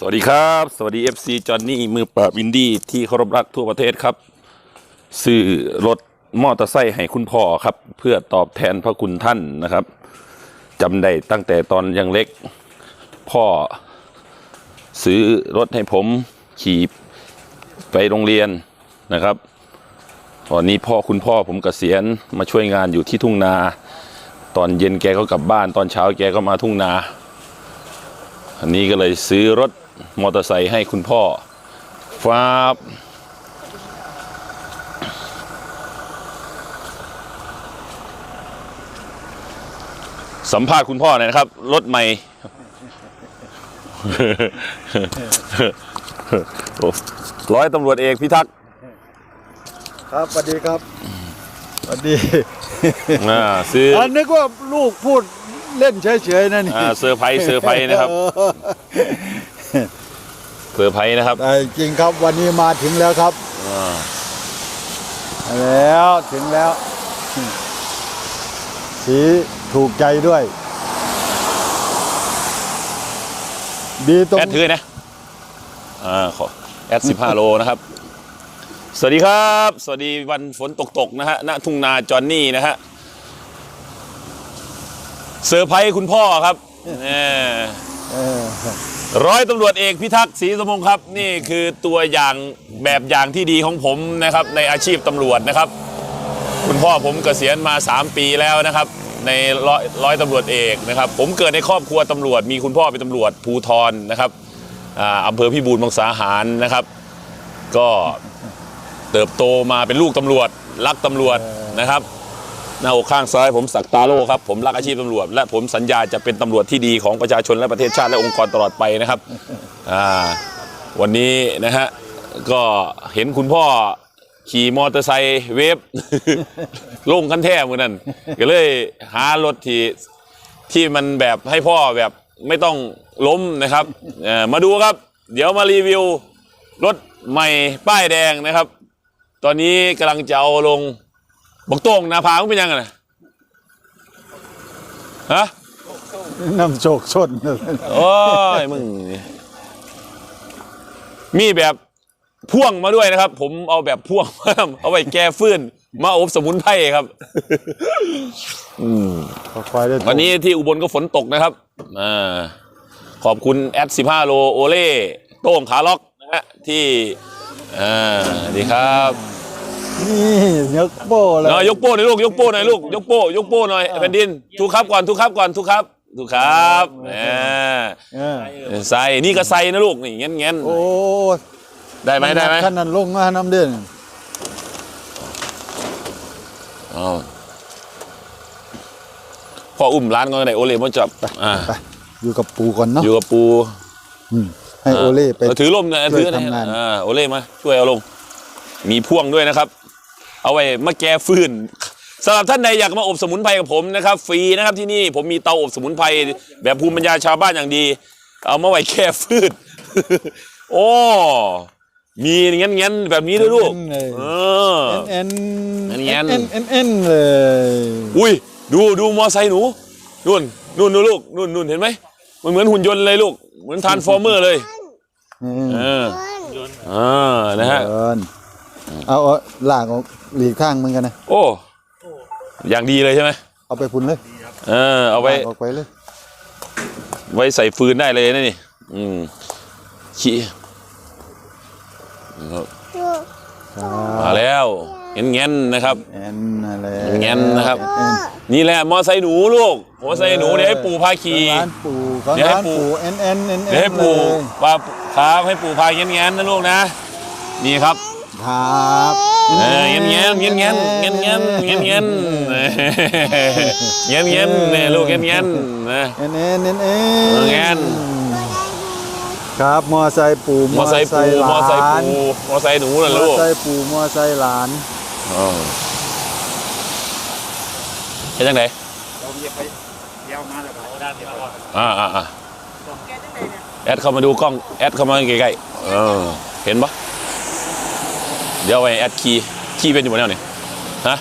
สวัสดีครับ สวัสดี FC จอห์นนี่มือปราบอินดี้ที่เคารพรักทั่วประเทศครับ ซื้อรถมอเตอร์ไซค์ให้คุณพ่อครับ เพื่อตอบแทนพระคุณท่านนะครับจำได้ตั้งแต่ตอนยังเล็ก พ่อ ซื้อรถให้ผมขี่ไปโรงเรียนนะครับตอนนี้พ่อคุณพ่อผมเกษียณมาช่วยงานอยู่ที่ทุ่งนา ตอนเย็นแกก็กลับบ้าน ตอนเช้าแกก็มาทุ่งนา อันนี้ก็เลยซื้อรถ มอเตอร์ไซค์ให้คุณพ่อฟ้าบสัมภาษณ์คุณพ่อหน่อยนะครับ รถใหม่โอ้ร้อยตำรวจเอกพิทักษ์ครับสวัสดีครับสวัสดีอ่าซื้ออันนึกว่าลูกพูดเล่นเฉยๆนั่นนี่อ่าเซอร์ไพรส์เซอร์ไพรส์นะครับ เซอร์ไพรส์นะครับแต่จริงครับวันนี้มาถึงแล้วครับอ่าแล้วถึงแล้ว สีถูกใจด้วย ดีตรงแอดถือนะอ่าขอแอดสิบห้าโลนะครับ สวัสดีครับ สวัสดีวันฝนตกตกๆนะฮะณทุ่งนาจอนนี่นะฮะเซอร์ไพรส์คุณพ่อครับแหมเออ ร้อยตำรวจเอกพิทักษ์ศรีสมงครับ นี่คือตัวอย่างแบบอย่างที่ดีของผมนะครับ ในอาชีพตำรวจนะครับ คุณพ่อผมเกษียณมา 3 ปีแล้วนะครับ ในร้อยร้อยตำรวจเอกนะครับ ผมเกิดในครอบครัวตำรวจ มีคุณพ่อเป็นตำรวจภูทรนะครับอ่าอำเภอพิบูลมังสาหารนะครับ ก็เติบโตมาเป็นลูกตำรวจรักตำรวจนะครับ หน้าอกข้างซ้ายผมสักตาโลครับผมรักอาชีพตำรวจ และผมสัญญาจะเป็นตำรวจที่ดีของประชาชนและประเทศชาติและองค์กรตลอดไปนะครับอ่าวันนี้นะฮะก็เห็นคุณพ่อขี่มอเตอร์ไซค์เวฟลงคันแท้เหมือนนั้นก็เลยหารถที่ที่มันแบบให้พ่อแบบไม่ต้องล้มนะครับมาดูครับ เดี๋ยวมารีวิวรถใหม่ป้ายแดงนะครับ ตอนนี้กำลังจะเอาลง บอกโต้งหนาพามึงเป็นยังไงนะฮะน้ำโชคชนโอ้ยมึงนี่มีแบบพ่วงมาด้วยนะครับ ผมเอาแบบพ่วงมาเอาไว้แก้ฟื้น มาอบสมุนไพรครับอืมคอยได้วันนี้ที่อุบลก็ฝนตกนะครับอ่าขอบคุณแอด15โลโอเล่โต้งขาล็อกนะฮะที่อ่าดีครับ นี่ยกโป้เลยเนาะยกโป้หน่อยลูกยกโป้หน่อยลูกยกโป้ยกโป้หน่อยแผ่นดินทุกครับก่อนทุกครับก่อนทุกครับทุกครับแหมเออใส่นี่ก็ใส่นะลูกนี่เงี้ยเงี้ยโอ้ได้ไหมได้ไหมขั้นนั้นลงมาน้ำเด่นอ๋อพ่ออุ้มร้านก็ได้โอเล่มาจับอ่าไปอยู่กับปูก่อนเนาะอยู่กับปูอืมให้โอเล่ไปออถือร่มนะช่วยถือนะทำงาน อ่าโอเล่มาช่วยเอาลง มีพ่วงด้วยนะครับ เอาไว้มาแก้ฟืนสำหรับท่านใดอยากมาอบสมุนไพรกับผมนะครับฟรีนะครับที่นี่ผมมีเตาอบสมุนไพรแบบภูมิปัญญาชาวบ้านอย่างดี เอามาไว้แก้ฟืนโอ้มีเงี้ยเงี้ยแบบนี้ด้วยลูกเออเอ็นเอ็เอ็นนเอ็เอ็นนเอ็นเอ็นเลยอุ้ยดูดูมอไซค์หนูนู่นนู่นนู่นลูกนู่นนู่นเห็นไหมมันเหมือนหุ่นยนต์เลยลูกเหมือนทรานส์ฟอร์เมอร์เลยอืมเอออ่านะฮะ เดินเอาเอาลากออกหลีกทางมึงกันนะโอ้ อย่างดีเลยใช่ไหมเอาไปพุ่นเลยเออเอาไว้ลากออกไปเลย ไว้ใส่ฟืนได้เลยนะนี่ อืมขี้ครับมาแล้วเงี้ยเงี้ยนะครับ แอนอะไรแงนนะครับ แอนนี่แหละมอไซค์หนูลูกมอไซค์หนูเดี๋ยวให้ปู่พาขี่ ร้านปู่ของเดี๋ยวให้ร้านปู่ ปู่เอ็นเอ็นเอ็นเดี๋ยวให้ปู่ปาครับให้ปู่พาเงี้ยเงี้ยนะลูกนะ นี่ครับ ครับเออเงี้ยเงี้ยเงี้ยเงี้ยเงี้ยเงี้ยเงี้ยเงี้ยเงี้ยเงี้ยเนี่ยลูกเงี้ยเงี้ยนะเอ็นเอ็นเอ็นเอ็เออแงนครับมอไซค์ปู่มอไซค์ปูมอไซค์หลานปูมอไซค์หนูน่ะมลูอกไซค์ปู่มอไซค์หลานอ๋อเป็นยังไงอ่าอ่าอ่าแอดเข้ามาดูกล้องแอดเข้ามาใกล้ๆเออเห็นปะ เดี๋ยวไปแอดคีย์คีย์เป็นอยู่บนแนวนี่ฮะ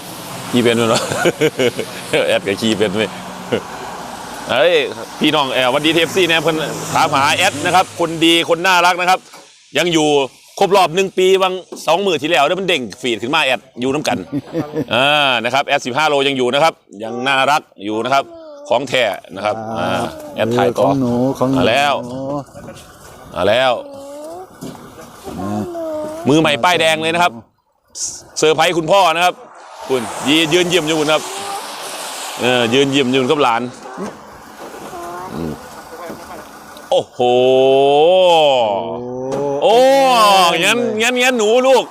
คีย์เป็นมั้ยเนาะแอดกับคีย์เป็นไหมเอ้ยพี่น้องแอลวันดีเทฟซี่เนี่ยเพิ่นถามหาแอดนะครับคนดีคนน่ารักนะครับ ยังอยู่ครบรอบหนึ่งปีบางสองหมื่นที่แล้วแล้วมันเด้งฟีดขึ้นมาแอดอยู่น้ำกันอ่านะครับแอดสิบห้าโลยังอยู่นะครับ ยังน่ารักอยู่นะครับ ของแท้นะครับอ่าแอดถ่ายขต่อองหนูของหนูมาแล้วมาแล้ว มือใหม่ป้ายแดงเลยนะครับเซอร์ไพรส์คุณพ่อนะครับ คุณยืนยืนเยี่ยมอยู่คุณครับเออยืนเยี่ยมอยู่กับหลานอืมโอ้โหโอ้งั้นงั้นงั้นหนูลูก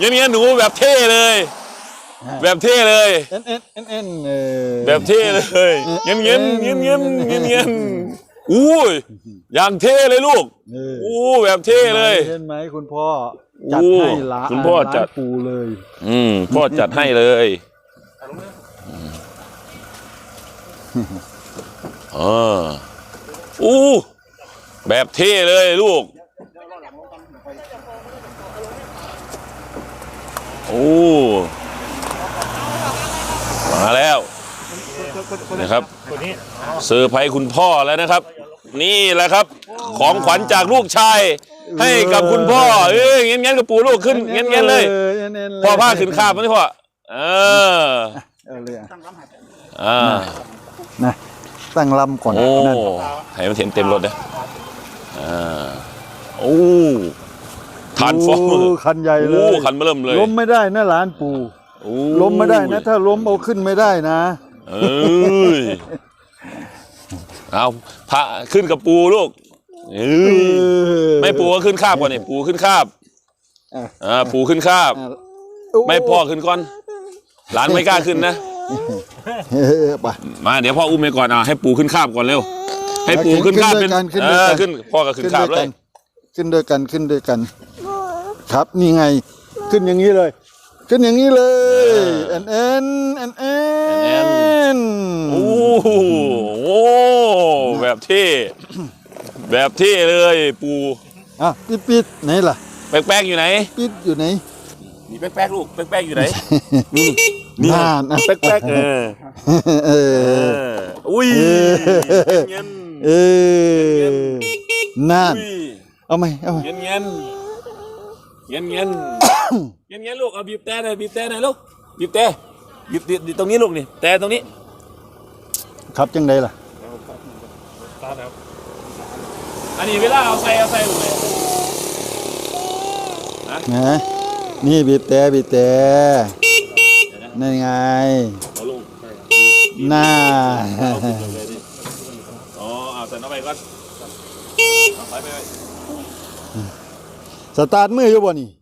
งั้นงั้นหนูแบบเท่เลย แบบเท่เลยเอ็นเอ็นเอ็นเอ็นเออแบบเท่เลยเงี้ยเงี้ยเงี้ยเงี้ยเงี้ยเงี้ยอุ้ยอย่างเท่เลยลูกเอออู้แบบเท่เลยเห็นไหมคุณพ่อ จัดโอ้ให้หลานคุณพ่อจัดหลานปูเลย อืมพ่อจัดให้เลยเอออู้แบบเท่เลยลูกโอ้มาแล้วนะครับเซอร์ไพรส์คุณพ่อแล้วนะครับ นี่แหละครับ ของขวัญจากลูกชาย ให้กับคุณพ่อ เอ้ยงั้นงั้นกับปูลูกขึ้นงั้นงั้นเลยออเอ็นเอ็นเลยพ่อผ้าขึ้นคาบมั้ยพ่อเออเอาเลยอะอ่านะตั้งลำก่อนโอ้นั่นให้มันเห็นเต็มรถเลยอ่าโอ้ทานฟอร์มโคันใหญ่เลโอ้ยคันมาเริ่มเลยล้มไม่ได้นะหลานปูโอ้ล้มไม่ได้นะ ถ้าล้มเอาขึ้นไม่ได้นะเอ้ย เอาพระขึ้นกับปูลูกเอ้ยไม่ปูก็ขึ้นคาบก่อนนี่ปูขึ้นคาบอะอ่าปูขึ้นคาบอะโอ้ไม่พ่อขึ้นก่อน หลานไม่กล้าขึ้นนะเออไปมาเดี๋ยวพ่ออุ้มไปก่อนอะให้ปูขึ้นคาบก่อนเร็ว ให้ปูขึ้นคาบเป็นขึ้นเอด้วยกันอขึ้นพ่อก็ขึ้นคาบด้วเลยกันขึ้นด้วยกันขึ้นด้วยกัน ครับนี่ไง ขึ้นอย่างนี้เลย ขึ้นอย่างนี้เลยเอ็นเอ็นเอ็นเอ็นโอ้โหโอ้แบบเท่แบบเท่เลยปูอะปิดปิดไหนล่ะ แป๊กๆอยู่ไหน ปิดอยู่ไหนนี่แป๊กๆลูกแป๊กๆอยู่ไหนนี่น่านะแป๊กๆเออเอเออออุ้ยเออเงี้ยนเออน่านอุ้ยเอาไหมเอาไหมเงี้ยนเงี้ยนเงี้ยนเงี้ยน เงี้ยนเงี้ยนลูกเอาบีบแต่หน่อยบีบแต่หน่อยลูกบีบแต่บีบบีบตรงนี้ลูกนี่แต่ตรงนี้ครับจังไดล่ะอันนี้เวลาเอาใส่เอาใส่ลูกเลยนะนี่บีบแต่บีบแต่นั่นไงเอาลงน่าเอาขึ้นเลยดิอ๋อเอาใส่น้ำไปก่อนเอาไปไปไปสตาร์ทมืออยู่บ่นี่เ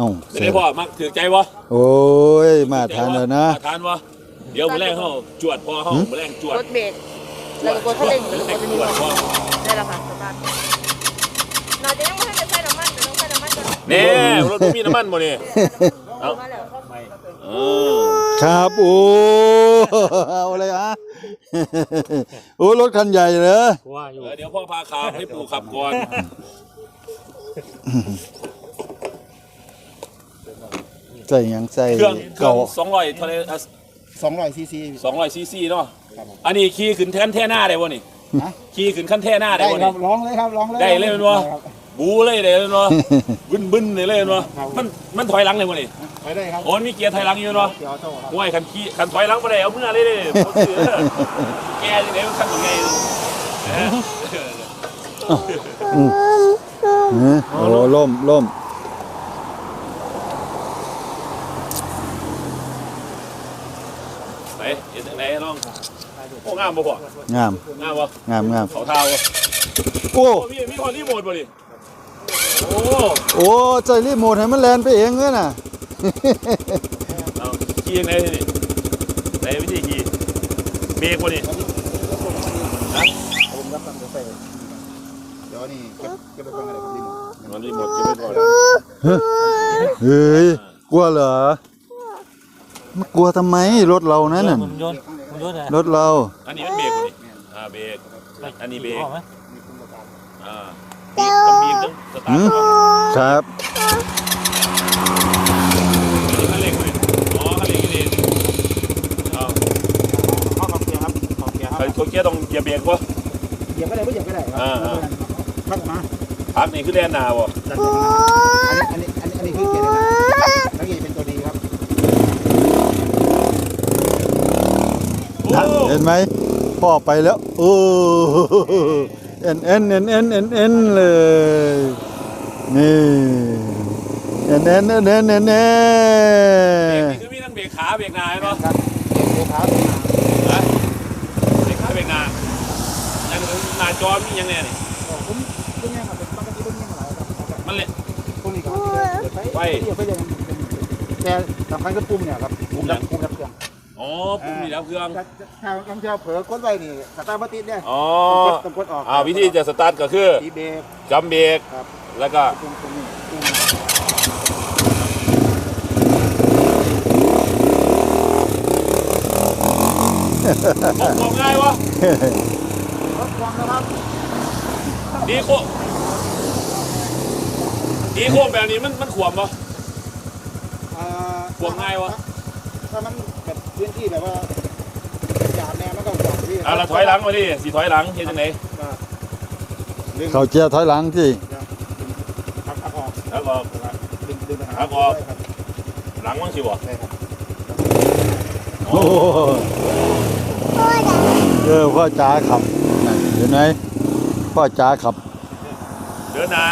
อ้าเดี๋ยวได้พ่อมักถือใจวะโอ้ยมาทานแล้วนะมาทานวะเดี๋ยวมาแรงเขาจวดพ่อเขามาแรงจวดรถเบรกแล้วก็กดคันเร่งหรือแรกงดจะจมีวดรถพ่อได้แล้วค่ะสตาร์ทเราจะยังไม่ให้ไปใช้น้ำมันแต่ต้องใช้น้ำมันก่อนนี่รถบ่มีน้ำมันบ่นี่เอามาแล้วเออครับโอ้เอาอะไรอะโอ้รถคันใหญ่เหรอเออเดี๋ยวพ่อพาขับให้ปู่ขับก่อน ใส่หยังใส่เครื่องเครื่อเก่างสองร้อยเท่าไหรสองร้อยซีซี สองร้อยซีซีเนาะอันนี้ขี่ขึ้นขั้นแท่หน้าได้บ่นี่ขี่ขึ้นขั้นแท่หน้าได้ได้บ่ครันี่ บร้องเลยครับร้องเลยได้เลยแมันบ่ครับบูเลยได้เลยเนาะบึ้นบึ้นเลยเลยเนาะมันมันถอยหลังเลยบ่นี่ไปได้ครับโอ้ยมีเกียร์ถอยหลังอยู่เนาะ เดี๋ยวโต้ครับ ห้วยคันขี่คันถอยหลังบ่ได้เอาเมื่อเลยเด้บ่ซื้อแกจังได๋มันคันยังไงเออเออโอ้ล่มล่ม ไหนเห็นจังไดน้อง โอ้งามบ่พ่องาม งามบ่งามงามเขาเท้าบ่โอ้โอ้มีมีคอนรีโมทบ่นี่โอ้โอ้ใจรีโมทให้มันแลนไปเองเลยน่ะเอาขี่ยังไงนี่ไหนวิธีขี่เบรกบ่นี่ผมรับตังค์เดี๋ยวไปเดี๋ยวนี่เก็บเก็บไปก่อนอะไรครับพี่หมอมันรีโมทเก็บไว้ก่อนเฮ้ยกลัวเหรอไม่กลัวทำไมรถเรานั่นน่ะ ผมโยนผมโยนอะไรรถเรา อันนี้มันเบรกบ่นี่อ่าเบรก อันนี้เบรกออกไหมอ่าบีบต้องบีบต้องสตาหืร์มทก่อนครับ อันนี้คันเร่งบ่นี่อ๋อคันเร่งนี่เอาเกียร์ต้องเหยียบเบรกวะ เหยียบก็ได้ไม่เหยียบก็ได้ครับอ่าพักออกมาพักนี่คือแดนหนาวะดันออกมาอันนี้อันนี้อันนี้อันนี้คือเกียร์อะไรนะแล้วเกียร์เป็นตัวดีครับ โอ้เห็นไหมพ่อไปแล้วโอ้เอ็นเอ็นเอ็นเอ็นเอ็นเอ็นเลยนี่เอ็นเอ็นเอ็นเอ็นเอ็นเอ็เบรกนี่คือมีทั้งเบรกขาเบรกหนาเนาะครับเกียร์ตัวเท้าตัวหนาเบรกขาเบรกหนายังหน้าจอมียังแน่นี่ผมเป็นไงครับเป็นปกติเป็นยังไงครับมันเลยพวกนี้ครับเปิดไฟเปิดไฟเลยเป็นแต่สำคัญก็ปุ่มเนี่ยครับปุ่มดับปุ่มดับเครื่ องอ๋อปุ่มนี่แล้วเครื่อง ถ้าถ้าถ้าเผลอกดไว้นี่สตาร์ทไม่ติดเนี่ยอ๋อต้องกดออกอ่าวิธีจะสตาร์ทก็คือตีเบรกกำเบรกครับแล้วก็ปุ่มปุ่มนี้ปุ่มบอกบอกง่ายวะรถควงนะครับดีโคดีโคแบบนี้มันมันขวมปะอ่าควงง่ายวะถ้ามันแบบ พื้นที่แบบว่าหยาบแนวมันก็ขวางที่อ่าเราถอยหลังมาดิสีถอยหลังเฮ็ดจังไดก็ดึงเขาเจียร์ถอยหลังที่พักพักออกแล้วก็ ดึงดึงไปหาพักออกได้ครับหลังมั้งสิบ่ใช่ครับโอ้โหเออพ่อจ๋าขับนั่นเห็นไหมพ่อจ๋าขับเดินหน้า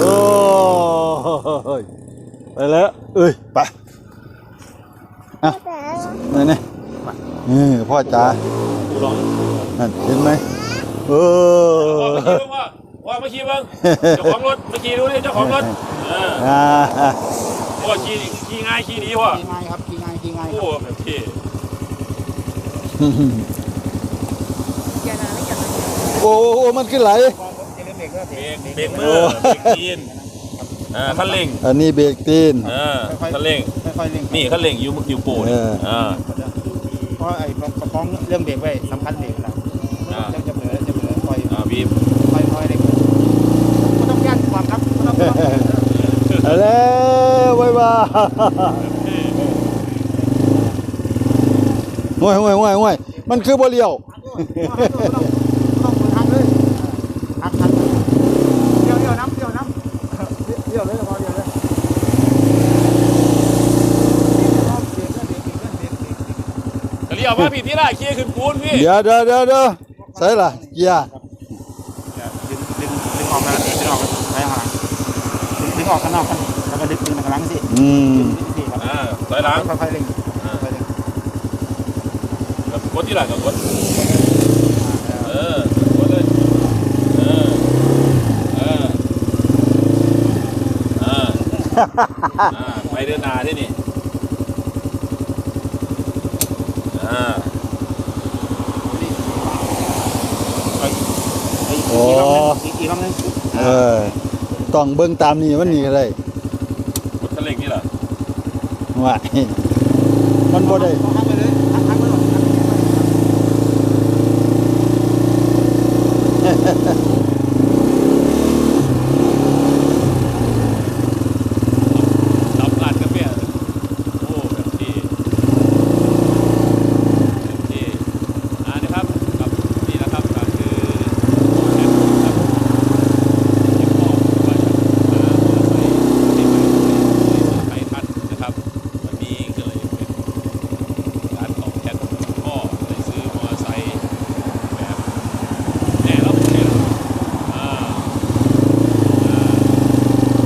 โอ้ยไป แล้วเอ้ยไปอะนี่นี่นี่พ่อจ๋ากูลองนั่นเห็นไหมเอว่าอเมื่อกี้เบิ่งว่าว่าเมื่อกี้เบิ่งเจ้าของรถเมื่อกี้ดูดิเจ้าของรถเอออ่าโอ้ขี่ขี่ง่ายขี่ดีว่ะขี่ง่ายครับขี่ง่ายขี่ง่ายคโอ้รับแบบเท่อย่านะไม่อย่านะโอ้โอ้มันขึ้นไหลจะเล่นเบรกก็เบเบรรกกเบรกมือเบรกตีน อ่าคันเร่งอันนี้เบรกตีน เออคันเร่งค่อยๆเร่งนี่คันเร่งอยู่อยู่โป้นี่เอออ่า เพราะไอ้ประคองเรื่องเบรกไว้สำคัญเบรกนะอ่า จะจะเผลอจะเผลอคอยอ่าบีบคอยคอยเร่งก็ต้องย่านความครับก็ต้องเอาแล้วบ๊ายบายห่วยห่วยห่วยห่วยมันคือบ่เลี้ยวต้องมือทางเลยทางทางเดี๋ยวเดี๋ยวน้ำเดี๋ยวน้ำเดี๋ยวเลยพอเดี๋ยวเลย ก็เรี ยว่าพี่ที่ละขี่ขึ้นปูนพี่เดี๋ยวเดี๋ยวเดี๋ยวเดี๋ยวใส่ละเกียร์ดึงดึงดึงออกนะดึงออกไปข้างหลังดึงออกข้างนอกกันแล้วก็ดึงดึงข้างหลังสิอืมดึงครับอ่าถอยหลังค่อยๆเร่งค่อยๆเร่งกดที่หลังกับกดเออกดเลยเออเออเออไปเดินหน้าที่นี่อ่า อีกครั้งนึงเออต้องเบิ่งตามนี่มันนี่ก็ได้กดคันเร่งนี่เหรอว่ามันบ่ได้ทักไปเลยทักทักไปก่อนทักไปก่อน ดับร้านกาแฟโอ้แบบที่แบบที่อ่านะครับกับนี่นะครับก็คือแอปครับที่พ่อว่าจะหามอเตอร์ไซค์ที่ไปไทยทันนะครับวันนี้ก็เลยเป็นการตอบแทนพ่อเลยซื้อมอเตอร์ไซค์แบบแน่แล้วแน่แล้วอ่า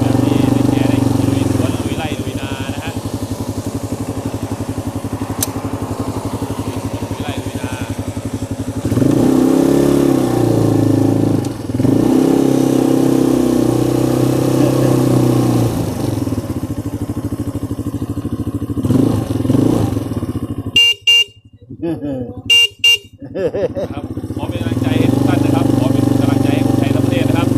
แบบนี้ได้แก่ได้ลุยสวนลุยไร่ลุยนานะฮะลุยสวนลุยไร่ลุยนา ครับขอเป็นกำลังใจให้ทุกท่านนะครับขอเป็นกำลังใจให้คนไทยทั้งประเทศนะครับ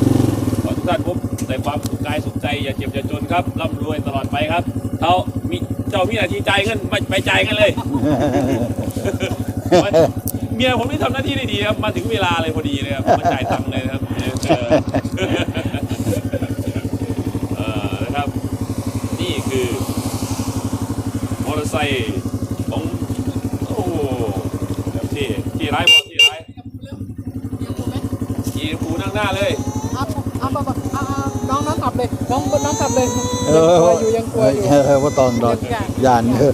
ขอทุกท่านพบแต่ความสุขกายสุขใจอย่าเจ็บอย่าจนครับร่ำรวยตลอดไปครับเขามีเจ้ามีหน้าที่จ่ายเงินไปไปจ่ายกันเลยเมียผมนี่ทำหน้าที่ได้ดีครับมาถึงเวลาเลยพอดีเลยครับมาจ่ายตังค์เลยครับเออเออนะครับ นี่คือซค์ของโอ้แบบ ที่ที่ร้ายบอกที่ร้ายขี่ปูนั่งหน้าเลยอะอะอะอะน้องน้องกลับเลยน้องน้องกลับเลยเอยังกลัวออยู่ยังกลัวอยู่เออว่าตอนรอนยานเออ